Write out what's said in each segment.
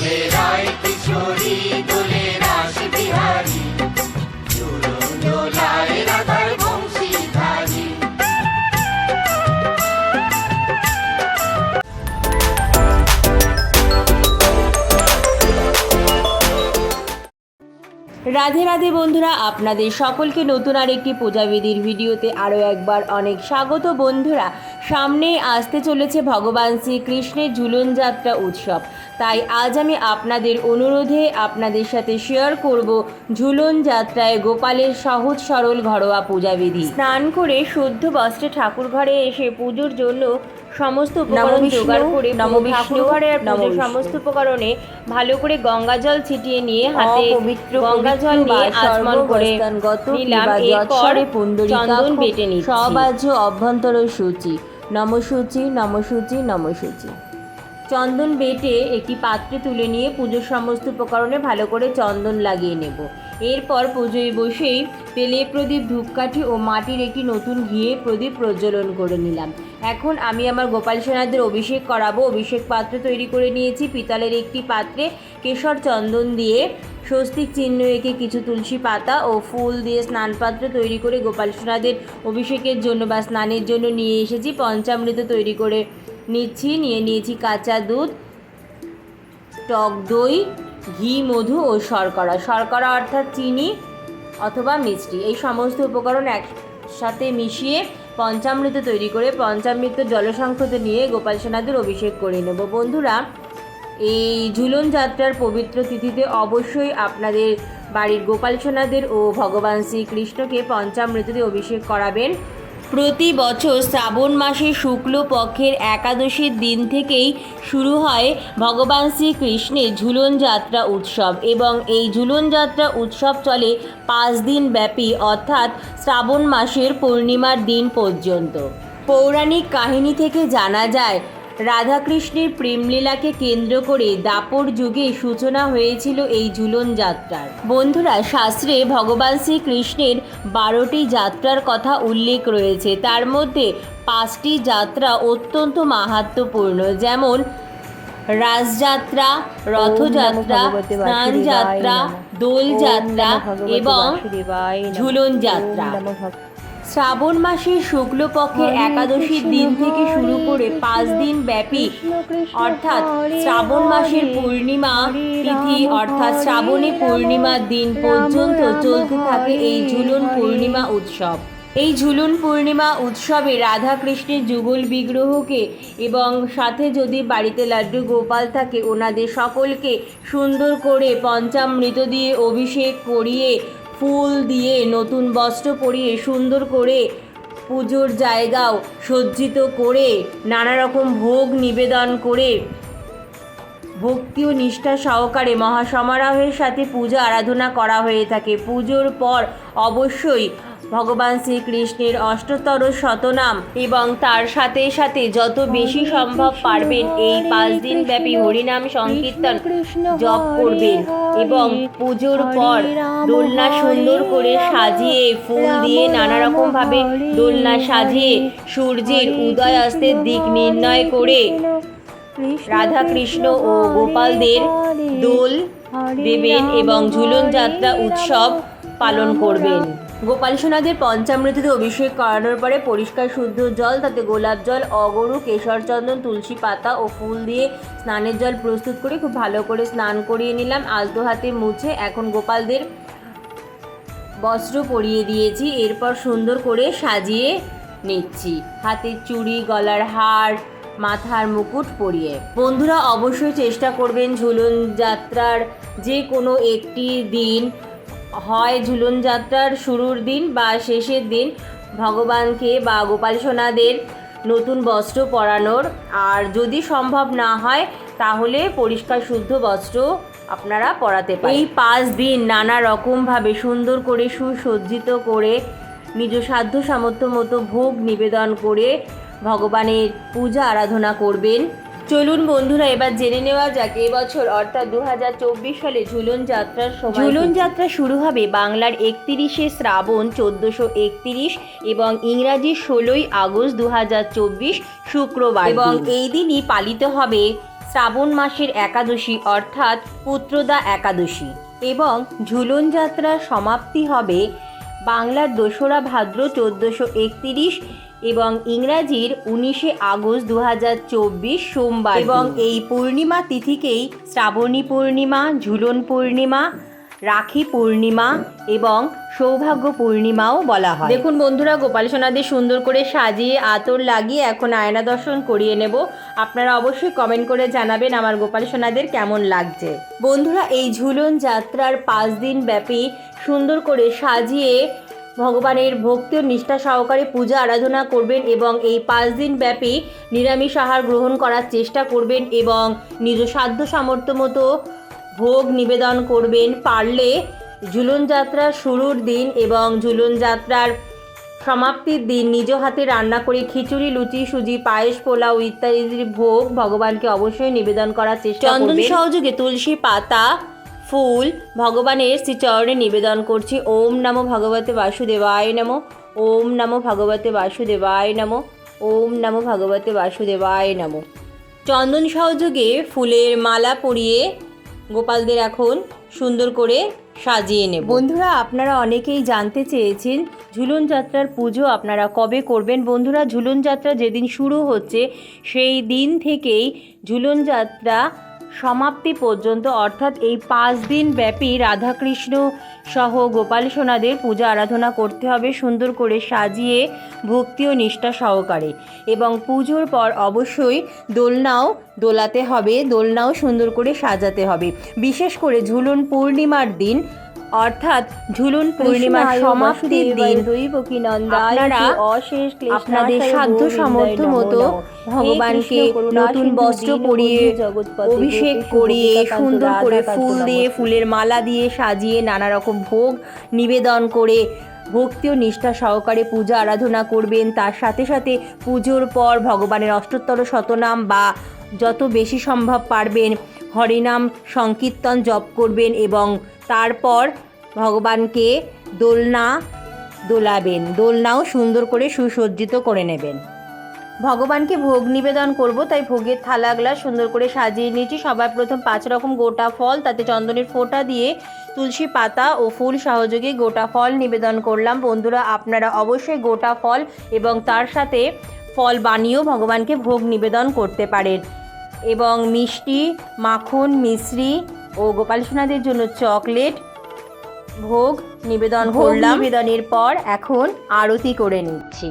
দোলে রাধে রাধে বন্ধুরা, আপনাদের সকলকে নতুন আরেকটি পূজাবিধির ভিডিওতে আরও একবার অনেক স্বাগত বন্ধুরা। সামনেই আসতে চলেছে ভগবান শ্রীকৃষ্ণের ঝুলন যাত্রা উৎসব। তাই আজ আমি আপনাদের অনুরোধে আপনাদের সাথে শেয়ার করব ঝুলন যাত্রায় গোপালের সহজ সরল ঘরোয়া পূজাবিধি স্নান করে শুদ্ধ বস্ত্রে ঠাকুর ঘরে এসে পুজোর জন্য সমস্ত উপকরণ জোগাড় করে নমবিষ্ণু, ঠাকুর ঘরে আর পুজোর সমস্ত উপকরণে ভালো করে গঙ্গা জল ছিটিয়ে নিয়ে হাতে গঙ্গা জল নিয়ে আচমন করে নিলাম। এরপর চন্দন বেটে নিচ্ছি। সবাজ অভ্যন্তর সূচি। নমসূচি নমসূচি নমসূচি চন্দন বেটে একটি পাত্রে তুলে নিয়ে পুজোর সমস্ত উপকরণে ভালো করে চন্দন লাগিয়ে নেব। এরপর পুজোয় বসেই তেলে প্রদীপ, ধূপকাঠি ও মাটির একটি নতুন ঘিয়ে প্রদীপ প্রজ্বলন করে নিলাম। এখন আমি আমার গোপাল সোনাদের অভিষেক করাবো। অভিষেক পাত্র তৈরি করে নিয়েছি। পিতলের একটি পাত্রে কেশর চন্দন দিয়ে স্বস্তিক চিহ্ন এঁকে কিছু তুলসী পাতা ও ফুল দিয়ে স্নান পাত্র তৈরি করে গোপাল সোনাদের অভিষেকের জন্য বা স্নানের জন্য নিয়ে এসেছি। পঞ্চামৃত তৈরি করে নিচ্ছি। নিয়ে নিয়েছি কাঁচা দুধ, টক দই ঘি, মধু ও শর্করা। শর্করা অর্থাৎ চিনি অথবা মিষ্টি। এই সমস্ত উপকরণ একসাথে মিশিয়ে পঞ্চামৃত তৈরি করে পঞ্চামৃত জলসংক্ষত নিয়ে গোপাল সোনাদের অভিষেক করে নেব। বন্ধুরা, এই ঝুলন যাত্রার পবিত্র তিথিতে অবশ্যই আপনাদের বাড়ির গোপাল সোনাদের ও ভগবান শ্রীকৃষ্ণকে পঞ্চামৃততে অভিষেক করাবেন। প্রতি বছর শ্রাবণ মাসে শুক্ল পক্ষের একাদশীর দিন থেকেই শুরু হয় ভগবান শ্রীকৃষ্ণের ঝুলন যাত্রা উৎসব এবং এই ঝুলন যাত্রা উৎসব চলে পাঁচ দিন ব্যাপী, অর্থাৎ শ্রাবণ মাসের পূর্ণিমার দিন পর্যন্ত। পৌরাণিক কাহিনী থেকে জানা যায়, রাধাকৃষ্ণের প্রেমলীলাকে কেন্দ্র করে দাপর যুগে সূচনা হয়েছিল এই ঝুলন যাত্রার। বন্ধুরা, শাস্ত্রে ভগবান শ্রীকৃষ্ণের বারোটি যাত্রার কথা উল্লেখ রয়েছে। তার মধ্যে পাঁচটি যাত্রা অত্যন্ত মাহাত্মপূর্ণ যেমন রাসযাত্রা রথযাত্রা স্নান যাত্রা দোল যাত্রা এবং ঝুলন যাত্রা শ্রাবণ মাসের শুক্লপক্ষের একাদশীর দিন থেকে শুরু করে পাঁচ দিন ব্যাপী। অর্থাৎ শ্রাবণ মাসের পূর্ণিমা তিথি অর্থাৎ শ্রাবণী পূর্ণিমার দিন পর্যন্ত চলতে থাকে এই ঝুলন পূর্ণিমা উৎসব। এই ঝুলন পূর্ণিমা উৎসবে রাধা কৃষ্ণের যুগল বিগ্রহকে এবং সাথে যদি বাড়িতে লাড্ডু গোপাল থাকে ওনাদের সকলকে সুন্দর করে পঞ্চামৃত দিয়ে অভিষেক করিয়ে ফুল দিয়ে নতুন বস্ত্র পরিয়ে সুন্দর করে পুজোর জায়গাও সজ্জিত করে নানা রকম ভোগ নিবেদন করে ভক্তি ও নিষ্ঠা সহকারে মহাসমারোহের সাথে পূজা আরাধনা করা হয়ে থাকে। পুজোর পর অবশ্যই ভগবান শ্রীকৃষ্ণের অষ্টতর শতনাম এবং তার সাথে সাথে যত বেশি সম্ভব পারবেন এই পাঁচ দিন ব্যাপী হরিনাম সংকীর্তন জপ করবেন এবং পুজোর পর দোলনা সুন্দর করে সাজিয়ে ফুল দিয়ে নানা রকম ভাবে দোলনা সাজিয়ে সূর্যের উদয় অস্তের দিক নির্ণয় করে রাধা কৃষ্ণ ও গোপালদের দোল দেবেন এবং ঝুলন যাত্রা উৎসব পালন করবেন। গোপাল সোনাদের পঞ্চামৃতিতে অভিষেক করানোর পরে পরিষ্কার, শুদ্ধ জল, তাতে গোলাপ জল, অগরু, কেশর চন্দন, তুলসী পাতা ও ফুল দিয়ে স্নানের জল প্রস্তুত করে খুব ভালো করে স্নান করিয়ে নিলাম। আলতো হাতে মুছে এখন গোপালদের বস্ত্র পরিয়ে দিয়েছি। এরপর সুন্দর করে সাজিয়ে নিচ্ছি। হাতের চুড়ি, গলার হার, মাথার মুকুট পরিয়ে। বন্ধুরা, অবশ্যই চেষ্টা করবেন ঝুলন যাত্রার যে কোনো একটি দিন হয় ঝুলন যাত্রার শুরুর দিন বা শেষের দিন। ভগবানকে বা গোপাল সোনাদের নতুন বস্ত্র পরানোর। আর যদি সম্ভব না হয়, তাহলে পরিষ্কার শুদ্ধ বস্ত্র আপনারা পরাতে পারেন। এই পাঁচ দিন নানা রকমভাবে সুন্দর করে, সুসজ্জিত করে, নিজ সাধ্য সামর্থ্য মতো ভোগ নিবেদন করে ভগবানের পূজা আরাধনা করবেন। চলুন বন্ধুরা এবার জেনে নেওয়া যাক এবছর অর্থাৎ দু হাজার চব্বিশ সালে ঝুলন যাত্রার সময় ঝুলন যাত্রা শুরু হবে বাংলার একত্রিশে শ্রাবণ চোদ্দোশো একত্রিশ এবং ইংরাজি ষোলোই আগস্ট দু হাজার চব্বিশ শুক্রবার এবং এই দিনই পালিত হবে শ্রাবণ মাসের একাদশী অর্থাৎ পুত্রদা একাদশী। এবং ঝুলন যাত্রার সমাপ্তি হবে বাংলার দোসরা ভাদ্র চোদ্দোশো একতিরিশ এবং ইংরাজির উনিশে আগস্ট দু হাজার চব্বিশ সোমবার। এবং এই পূর্ণিমা তিথিকেই শ্রাবণী পূর্ণিমা ঝুলন পূর্ণিমা রাখি পূর্ণিমা এবং সৌভাগ্য পূর্ণিমাও বলা হয়। দেখুন বন্ধুরা গোপাল সোনাদের সুন্দর করে সাজিয়ে আতর লাগিয়ে এখন আয়না দর্শন করিয়ে নেব। আপনারা অবশ্যই কমেন্ট করে জানাবেন আমার গোপাল সোনাদের কেমন লাগছে। বন্ধুরা এই ঝুলন যাত্রার পাঁচ দিন ব্যাপী সুন্দর করে সাজিয়ে ভগবানের ভক্তি ও নিষ্ঠা সহকারে পূজা আরাধনা করবেন এবং এই পাঁচ দিন ব্যাপী নিরামিষ আহার গ্রহণ করার চেষ্টা করবেন এবং নিজ সাধ্য সামর্থ্য মতো ভোগ নিবেদন করবেন। পারলে ঝুলন যাত্রার শুরুর দিন এবং ঝুলন যাত্রার সমাপ্তির দিন নিজ হাতে রান্না করে খিচুড়ি লুচি সুজি পায়েস পোলাও ইত্যাদি ভোগ ভগবানকে অবশ্যই নিবেদন করার চেষ্টা চন্দন সহযোগে তুলসী পাতা ফুল, ভগবানের শ্রীচরণে নিবেদন করছি। ওম নমো ভগবতে বাসুদেবায় নমো। ওম নমো ভগবতে বাসুদেবায় নমো। ওম নমো ভগবতে বাসুদেবায় নমো। চন্দন সহযোগে ফুলের মালা পরিয়ে গোপালদের এখন সুন্দর করে সাজিয়ে নেব। বন্ধুরা, আপনারা অনেকেই জানতে চেয়েছেন ঝুলন যাত্রার পুজো আপনারা কবে করবেন? বন্ধুরা, ঝুলন যাত্রা যেদিন শুরু হচ্ছে, সেই দিন থেকেই ঝুলন যাত্রা সমাপ্তি পর্যন্ত, অর্থাৎ এই পাঁচ দিন ব্যাপী রাধাকৃষ্ণ সহ গোপাল সোনাদের পূজা আরাধনা করতে হবে, সুন্দর করে সাজিয়ে ভক্তি ও নিষ্ঠা সহকারে। এবং পুজোর পর অবশ্যই দোলনাও দোলাতে হবে দোলনাও সুন্দর করে সাজাতে হবে। বিশেষ করে ঝুলন পূর্ণিমার দিন অর্থাৎ ঝুলন পূর্ণিমার সমাপ্তির দিন। আপনারা আপনাদের সাধ্য সামর্থ্য মতো ভগবানকে নতুন বস্ত্র পরিয়ে অভিষেক করিয়ে সুন্দর করে ফুল দিয়ে ফুলের মালা দিয়ে সাজিয়ে নানা রকম ভোগ নিবেদন করে ভক্তি ও নিষ্ঠা সহকারে পূজা আরাধনা করবেন। তার সাথে সাথে পুজোর পর ভগবানের অষ্টোত্তর শতনাম বা যত বেশি সম্ভব পারবেন, হরিনাম সংকীর্তন জপ করবেন এবং তারপর ভগবানকে দোলনা দোলাবেন। দোলনাও সুন্দর করে সুসজ্জিত করে নেবেন। ভগবানকে ভোগ নিবেদন করব, তাই ভোগের থালা গ্লাস সুন্দর করে সাজিয়ে নিয়েছি। সবার প্রথম পাঁচ রকম গোটা ফল, তাতে চন্দনের ফোঁটা দিয়ে তুলসী পাতা ও ফুল সহযোগে গোটা ফল নিবেদন করলাম। বন্ধুরা, আপনারা অবশ্যই গোটা ফল এবং তার সাথে ফল বানিয়েও ভগবানকে ভোগ নিবেদন করতে পারেন। এবং মিষ্টি মাখন মিশ্রি ও গোপাল সোনাদের জন্য চকলেট ভোগ নিবেদন করলাম। নিবেদনের পর এখন আরতি করে নিচ্ছি।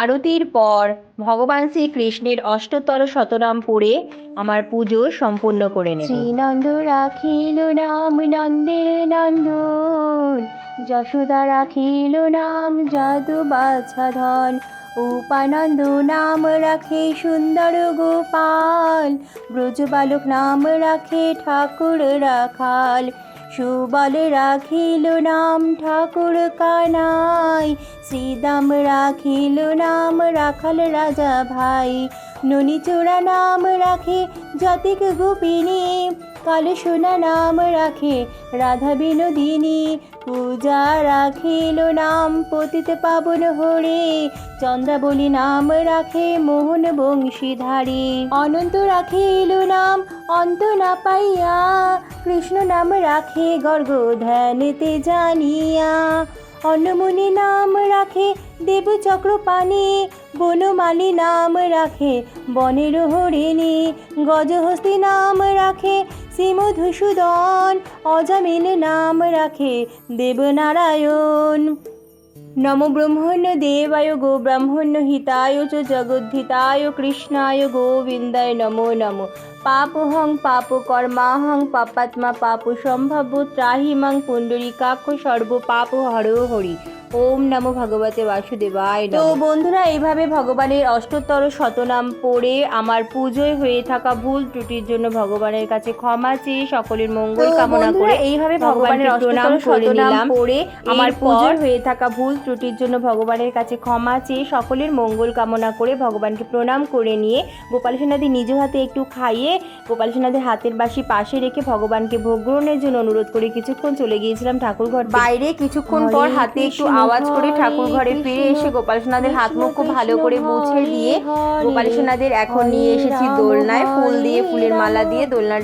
আরতির পর ভগবান শ্রীকৃষ্ণের অষ্টতর শতনাম পড়ে আমার পুজো সম্পূর্ণ করে নেব। শ্রীনন্দ রাখিল নাম নন্দের নন্দন, যশোদা রাখিল নাম যাদু বাছাধন উপানন্দ নাম রাখে সুন্দর গোপাল, ব্রজবালক নাম রাখে ঠাকুর রাখাল। সুবল রাখিল নাম ঠাকুর কানাই, শ্রীদাম রাখিল নাম রাখাল রাজা ভাই। ননিচোড়া নাম রাখে যতিক গোপিনী, কাল সোনা নাম রাখে রাধা বিনোদিনী। পূজা রাখিল নাম পতিত পাবন হরে। চন্দ্রাবলী নাম রাখে মোহন বংশীধারী। অনন্ত রাখিল নাম, অন্ত না পাইয়া। কৃষ্ণ নাম রাখে গর্গ ধ্যানেতে জানিয়া। অন্নমণি নাম রাখে দেবচক্র পানি বনমালী নাম রাখে বনের হরিণী। গজহস্তি নাম রাখে শ্রীমধুসূদন অজামিল নাম রাখে দেবনারায়ণ। নম ব্রহ্মণ্য দেবায় গো ব্রাহ্মণ্য হিতায় চ জগদ্ধিতায় কৃষ্ণায় গোবিন্দায় নমো নমো। পাপহং পাপ কর্মাহং পাপাত্মা পাপ সম্ভাব্য ত্রাহিমাং পুণ্ডরীকাক্ষ সর্ব পাপ হর হরি। ওম নমো ভগবতে বাসুদেবায় তো বন্ধুরা এইভাবে ভগবানের অষ্টোত্তর শতনাম পড়ে আমার পুজোয় হয়ে থাকা ভুল ত্রুটির জন্য ভগবানের কাছে ক্ষমা চেয়ে সকলের মঙ্গল কামনা করে এইভাবে ভগবানের অষ্টোত্তর শতনাম পড়ে আমার পুজোয় হয়ে থাকা ভুল ত্রুটির জন্য ভগবানের কাছে ক্ষমা চেয়ে সকলের মঙ্গল কামনা করে ভগবানকে প্রণাম করে নিয়ে গোপাল সোনাদের নিজ হাতে একটু খাইয়ে গোপাল সোনাদের হাতের বাসি পাশে রেখে ভগবানকে ভোগ গ্রহণের জন্য অনুরোধ করে কিছুক্ষণ চলে গিয়েছিলাম ঠাকুর ঘর বাইরে কিছুক্ষণ পর হাতে একটু আওয়াজ করে ঠাকুর ঘরে ফিরে এসে গোপাল সোনাদের হাত মুখ খুব ভালো করে মুছে দিয়ে গোপাল সোনাদের এখন নিয়ে এসেছি দোলনায় ফুল দিয়ে ফুলের মালা দিয়ে দোলনার।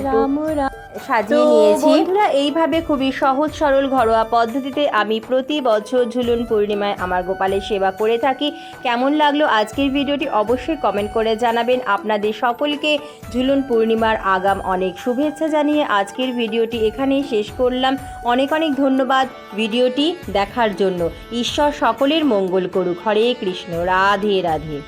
সাজিয়ে নিয়েছি। বন্ধুরা, এইভাবে খুবই সহজ সরল ঘরোয়া পদ্ধতিতে আমি প্রতি বছর ঝুলন পূর্ণিমায় আমার গোপালের সেবা করে থাকি। কেমন লাগল আজকের ভিডিওটি অবশ্যই কমেন্ট করে জানাবেন। আপনাদের সকলকে ঝুলন পূর্ণিমার আগাম অনেক শুভেচ্ছা জানিয়ে আজকের ভিডিওটি এখানেই শেষ করলাম। অনেক অনেক ধন্যবাদ ভিডিওটি দেখার জন্য। ঈশ্বর সকলের মঙ্গল করুক। হরে কৃষ্ণ। রাধে রাধে।